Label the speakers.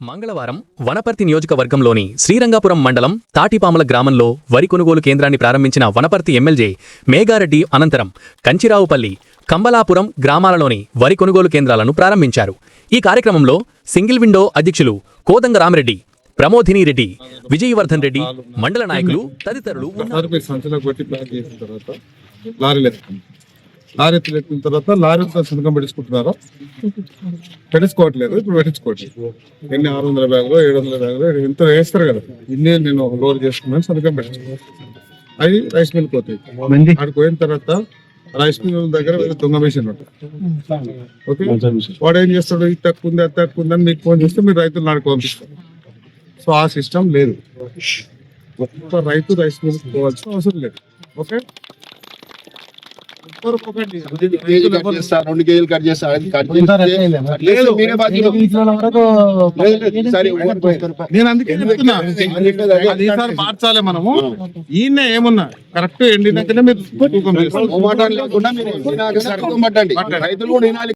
Speaker 1: మంగళవారం వనపర్తి నియోజకవర్గంలోని శ్రీరంగాపురం మండలం తాటిపాముల గ్రామంలో వరి కొనుగోలు కేంద్రాన్ని ప్రారంభించిన వనపర్తి ఎమ్మెల్యే మేఘారెడ్డి అనంతరం కంచిరావుపల్లి కంబలాపురం గ్రామాలలోని వరి కొనుగోలు కేంద్రాలను ప్రారంభించారు. ఈ కార్యక్రమంలో సింగిల్ విండో అధ్యక్షులు కోదంగ రామరెడ్డి ప్రమోదిని రెడ్డి విజయవర్ధన్ రెడ్డి మండల నాయకులు తదితరులు ఉన్నారు
Speaker 2: ఒకసారి మీరు సంచలో కొట్టి ప్యాక్ చేసిన తర్వాత లారీలు ఎత్తుకుంటాం లారీ ఎత్తులు ఎత్తిన తర్వాత లారీతో సంతకం పెట్టించుకుంటున్నారా? పెట్టించుకోవట్లేదు ఇప్పుడు పెట్టించుకోవట్లేదు. ఎన్ని ఆరు వందల బ్యాగులు ఏడు వందల బ్యాగులు ఇంత వేస్తారు కదా. ఇన్ని నేను ఒక లోడ్ చేసుకున్నాను సంతకం పెట్టించుకున్నాను. అవి రైస్ మిల్ పోతాయి. అక్కడికి పోయిన తర్వాత రైస్ మిల్ దగ్గర దొంగ మిషన్ ఉంటుంది. ఓకే? వాడు ఏం చేస్తాడు? ఇది తక్కువ ఉంది అది తక్కువ ఉంది అని మీకు ఫోన్ చేస్తే మీరు రైతులు నాడుకు పంపిస్తారు. సో ఆ సిస్టమ్ లేదు. ఒక్క రైతు రైస్ మిల్ పోవాల్సిన అవసరం లేదు. ఓకే ఒక్కరు ఒకటి.
Speaker 3: కేజీ కట్ చేస్తా రెండు కేజీలు కట్ చేస్తా కట్ మీరే.
Speaker 2: నేను అందుకే చెప్తున్నా అది ఈసారి మార్చాలి మనము ఈయన ఏమున్నా కరెక్ట్ ఎండినాకనే మీరు
Speaker 3: లేకుండా రైతులు కూడా వినాలి